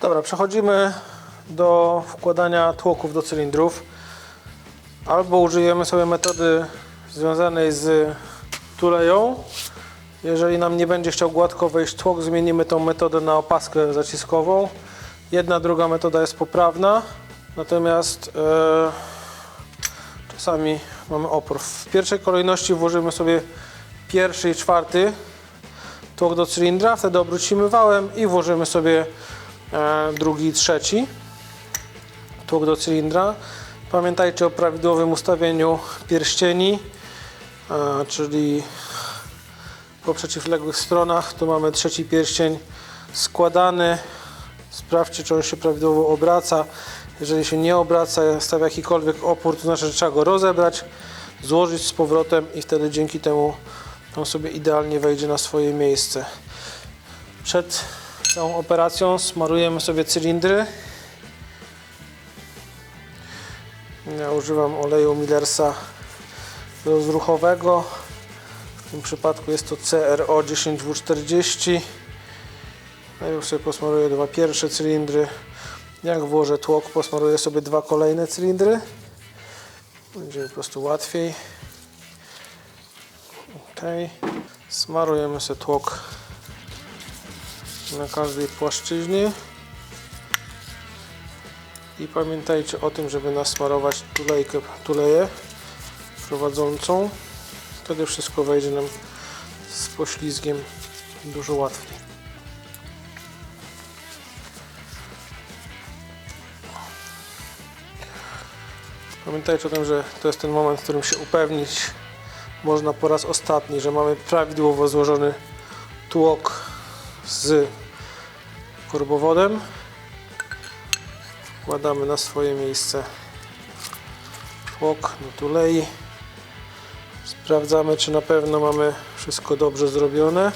Dobra, przechodzimy do wkładania tłoków do cylindrów. Albo użyjemy sobie metody związanej z tuleją. Jeżeli nam nie będzie chciał gładko wejść tłok, zmienimy tą metodę na opaskę zaciskową. Jedna, druga metoda jest poprawna, natomiast e, czasami mamy opór. W pierwszej kolejności włożymy sobie pierwszy i czwarty tłok do cylindra, wtedy obrócimy wałem i włożymy sobie drugi i trzeci tłok do cylindra. Pamiętajcie o prawidłowym ustawieniu pierścieni, e, czyli po przeciwległych stronach. Tu mamy trzeci pierścień składany. Sprawdźcie, czy on się prawidłowo obraca. Jeżeli się nie obraca, stawia jakikolwiek opór, to znaczy, że trzeba go rozebrać, złożyć z powrotem i wtedy dzięki temu on sobie idealnie wejdzie na swoje miejsce. Przed całą operacją smarujemy sobie cylindry. Ja używam oleju Millersa rozruchowego. W tym przypadku jest to CRO 10W40. Najpierw sobie posmaruję dwa pierwsze cylindry. Jak włożę tłok, posmaruję sobie dwa kolejne cylindry. Będzie po prostu łatwiej. Ok. Smarujemy sobie tłok na każdej płaszczyźnie. I pamiętajcie o tym, żeby nasmarować tulejkę, tuleję prowadzącą. Wtedy wszystko wejdzie nam z poślizgiem dużo łatwiej. Pamiętajcie o tym, że to jest ten moment, w którym się upewnić można po raz ostatni, że mamy prawidłowo złożony tłok z korbowodem. Wkładamy na swoje miejsce tłok do tulei. Sprawdzamy, czy na pewno mamy wszystko dobrze zrobione.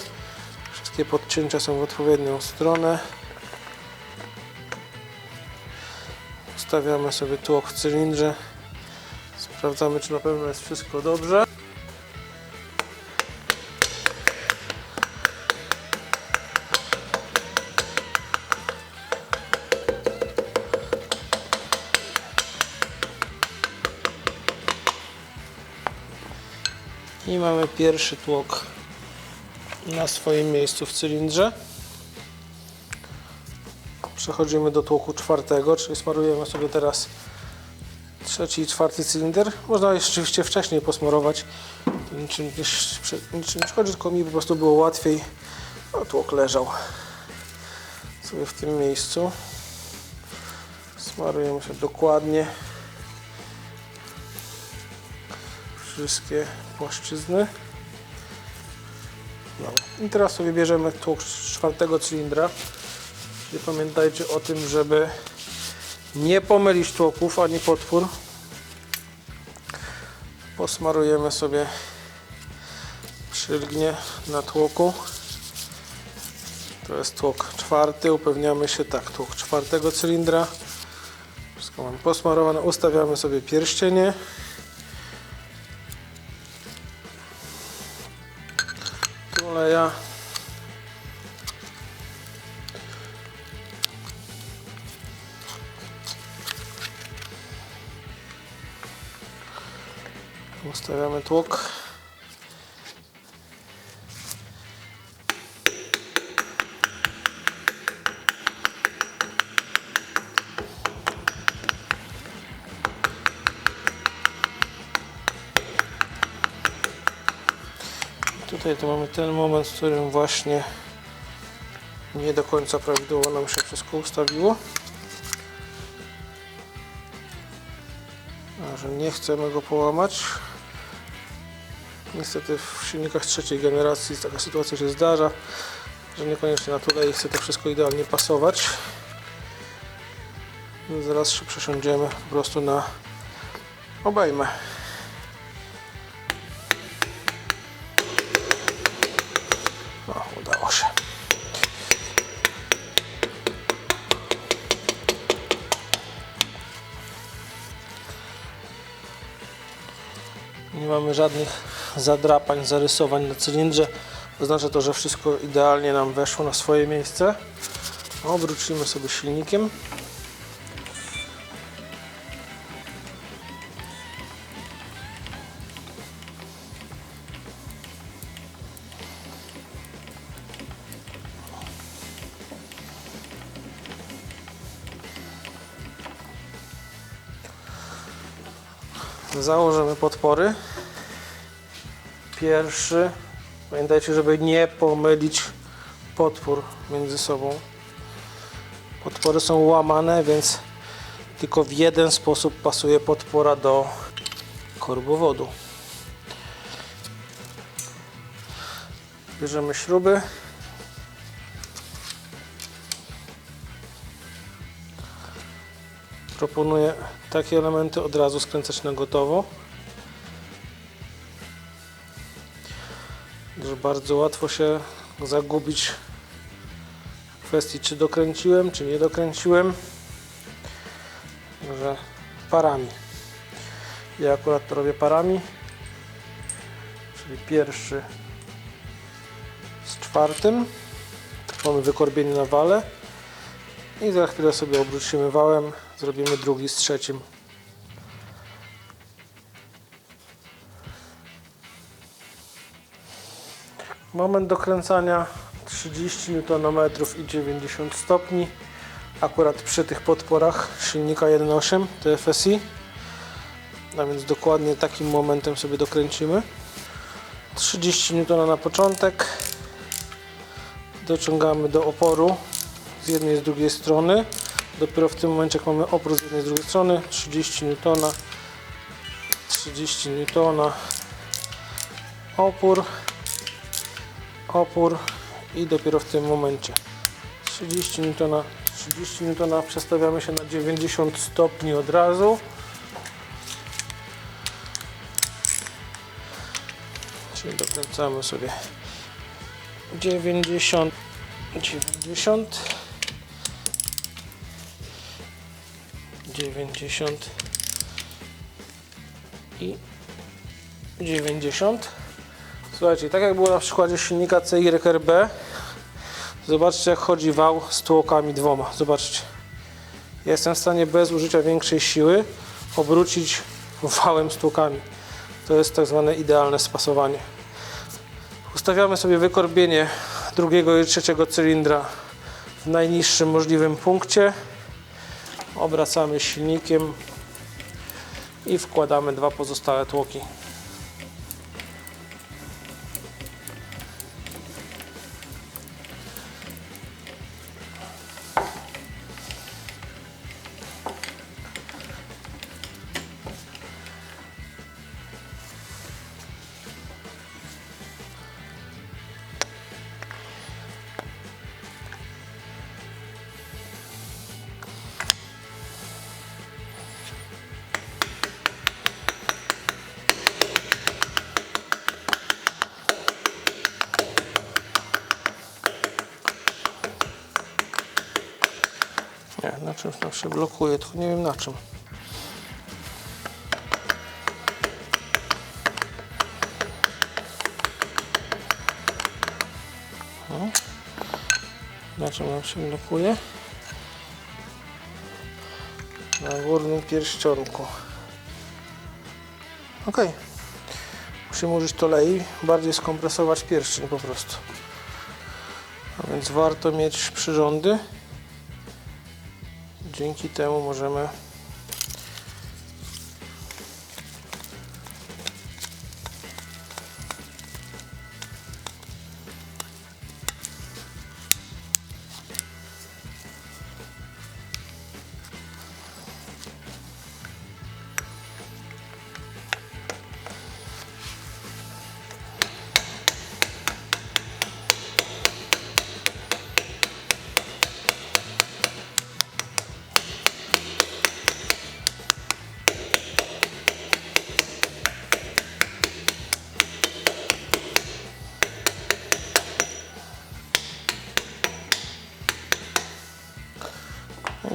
Wszystkie podcięcia są w odpowiednią stronę. Ustawiamy sobie tłok w cylindrze. Sprawdzamy, czy na pewno jest wszystko dobrze. Pierwszy tłok na swoim miejscu w cylindrze. Przechodzimy do tłoku czwartego, czyli smarujemy sobie teraz trzeci i czwarty cylinder. Można je rzeczywiście wcześniej posmarować. Niczym, niczym nie szkodzi, tylko mi po prostu było łatwiej. A tłok leżał sobie w tym miejscu. Smarujemy się dokładnie wszystkie płaszczyzny. Dobra. I teraz sobie bierzemy tłok czwartego cylindra. Czyli pamiętajcie o tym, żeby nie pomylić tłoków ani podpór. Posmarujemy sobie przylgnie na tłoku. To jest tłok czwarty. Upewniamy się, tak, tłok czwartego cylindra. Wszystko mamy posmarowane. Ustawiamy sobie pierścienie. Tuleja. Ustawiamy tłok. Tutaj to mamy ten moment, w którym właśnie nie do końca prawidłowo nam się wszystko ustawiło. A że nie chcemy go połamać. Niestety w silnikach trzeciej generacji taka sytuacja się zdarza, że niekoniecznie na tulei chce to wszystko idealnie pasować. Zaraz się przesiądziemy po prostu na obejmę. Mamy żadnych zadrapań, zarysowań na cylindrze. Oznacza to, że wszystko idealnie nam weszło na swoje miejsce. Obrócimy sobie silnikiem. Założymy podpory. Pierwszy. Pamiętajcie, żeby nie pomylić podpór między sobą. Podpory są łamane, więc tylko w jeden sposób pasuje podpora do korbowodu. Bierzemy śruby. Proponuję takie elementy od razu skręcać na gotowo. Bardzo łatwo się zagubić w kwestii czy dokręciłem, czy nie dokręciłem. Że parami. Ja akurat to robię parami. Czyli pierwszy z czwartym. Mamy wykorbienie na wale. I za chwilę sobie obrócimy wałem. Zrobimy drugi z trzecim. Moment dokręcania 30 Nm i 90 stopni. Akurat przy tych podporach silnika 1.8 TFSI. A więc dokładnie takim momentem sobie dokręcimy. 30 N na początek. Dociągamy do oporu z jednej i z drugiej strony. Dopiero w tym momencie, jak mamy opór z jednej i z drugiej strony, 30 N, 30 N, opór, opór i dopiero w tym momencie 30 N, 30 N, przestawiamy się na 90 stopni od razu. Czyli dokręcamy sobie 90, 90, 90 i 90. Słuchajcie, tak jak było na przykładzie silnika CYRB, zobaczcie jak chodzi wał z tłokami dwoma. Zobaczcie. Jestem w stanie bez użycia większej siły obrócić wałem z tłokami. To jest tak zwane idealne spasowanie. Ustawiamy sobie wykorbienie drugiego i trzeciego cylindra w najniższym możliwym punkcie. Obracamy silnikiem i wkładamy dwa pozostałe tłoki. Nie, na czymś tam się blokuje, tylko nie wiem na czym. O. Na czym nam się blokuje? Na górnym pierścionku. Ok. Musimy użyć tolei, bardziej skompresować pierścień po prostu. A więc warto mieć przyrządy. Dzięki temu możemy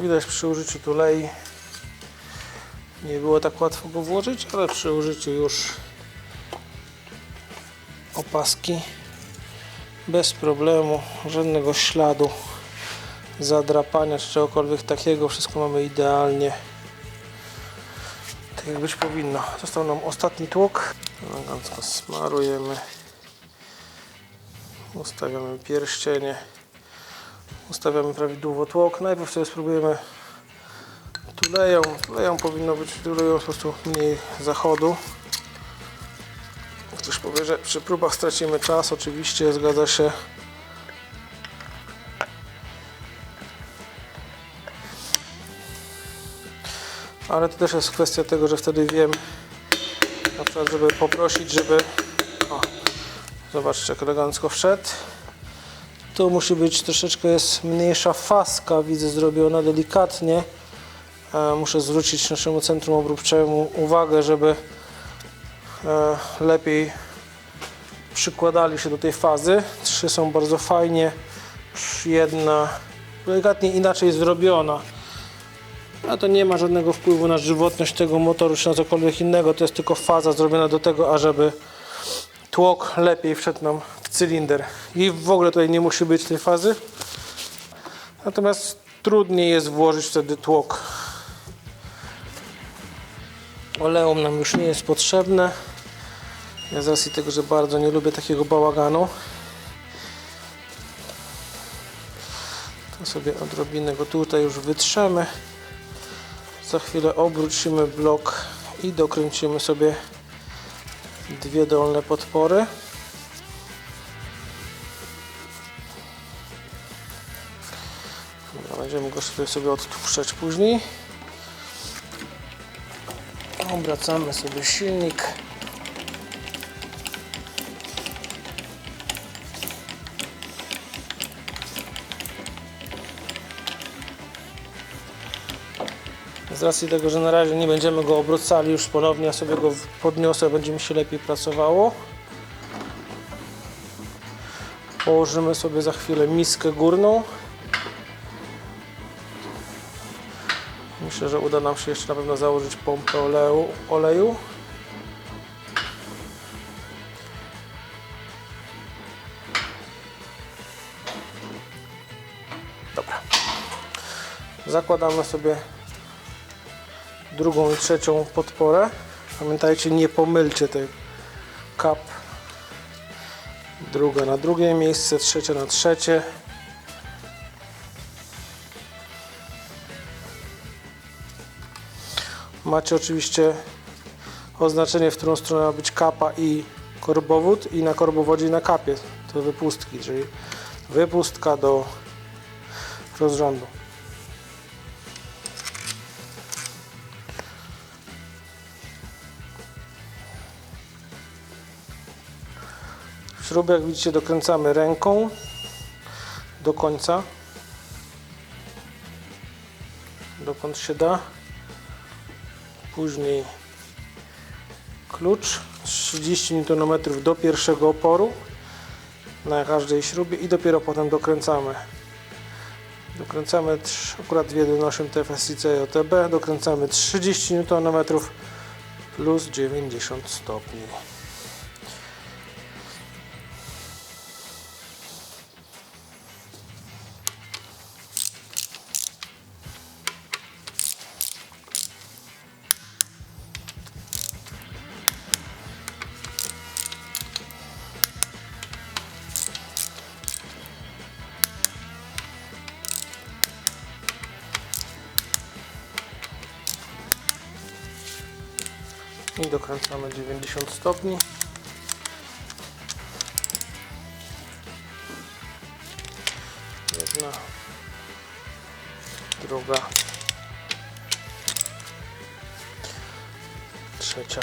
widać przy użyciu tulei nie było tak łatwo go włożyć, ale przy użyciu już opaski bez problemu, żadnego śladu zadrapania czy czegokolwiek takiego. Wszystko mamy idealnie tak jak być powinno. Został nam ostatni tłok. Elegancko smarujemy. Ustawiamy pierścienie. Ustawiamy prawidłowo tłok. Najpierw sobie spróbujemy tuleją. Tuleją powinno być tuleją po prostu mniej zachodu. Ktoś powie, że przy próbach stracimy czas. Oczywiście zgadza się. Ale to też jest kwestia tego, że wtedy wiem, na przykład, żeby poprosić, żeby. O, zobaczcie, jak elegancko wszedł. Tu musi być troszeczkę jest mniejsza faska, widzę, zrobiona delikatnie. E, Muszę zwrócić naszemu centrum obróbczemu uwagę, żeby e, lepiej przykładali się do tej fazy. Trzy są bardzo fajnie, jedna delikatnie inaczej zrobiona. A to nie ma żadnego wpływu na żywotność tego motoru czy na cokolwiek innego. To jest tylko faza zrobiona do tego, ażeby tłok lepiej wszedł nam cylinder. I w ogóle tutaj nie musi być tej fazy. Natomiast trudniej jest włożyć wtedy tłok. Oleum nam już nie jest potrzebne. Ja z racji tego, że bardzo nie lubię takiego bałaganu. To sobie odrobinę go tutaj już wytrzemy. Za chwilę obrócimy blok i dokręcimy sobie dwie dolne podpory. Będziemy go sobie, sobie odtłuszczać później. Obracamy sobie silnik. Z racji tego, że na razie nie będziemy go obracali już ponownie, ja sobie go podniosę, będzie mi się lepiej pracowało. Położymy sobie za chwilę miskę górną. Myślę, że uda nam się jeszcze na pewno założyć pompę oleju. oleju. Dobra. Zakładamy sobie drugą i trzecią podporę. Pamiętajcie, nie pomylcie tej kap. Druga na drugie miejsce, trzecia na trzecie. Macie oczywiście oznaczenie, w którą stronę ma być kapa i korbowód i na korbowodzie i na kapie to wypustki, czyli wypustka do rozrządu. Śrubę, jak widzicie, dokręcamy ręką do końca, dokąd się da. Później klucz 30 Nm do pierwszego oporu na każdej śrubie i dopiero potem dokręcamy. Dokręcamy akurat 1.8 TFSI CJTB, dokręcamy 30 Nm plus 90 stopni. I dokręcamy 90 stopni. Jedna, druga, trzecia,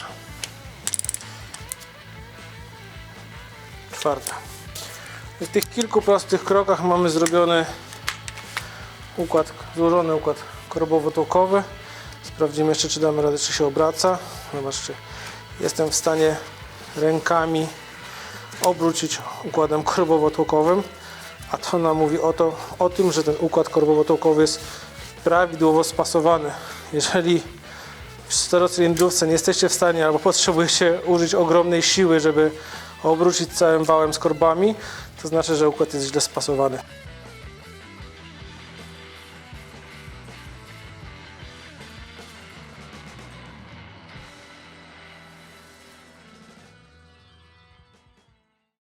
czwarta. W tych kilku prostych krokach mamy zrobiony układ, złożony układ korbowo-tokowy. Sprawdzimy jeszcze, czy damy radę, czy się obraca. Zobaczcie, jestem w stanie rękami obrócić układem korbowo-tłokowym, a to nam mówi o, to, o tym, że ten układ korbowo-tłokowy jest prawidłowo spasowany. Jeżeli w czterocylindrówce nie jesteście w stanie albo potrzebujecie użyć ogromnej siły, żeby obrócić całym wałem z korbami, to znaczy, że układ jest źle spasowany.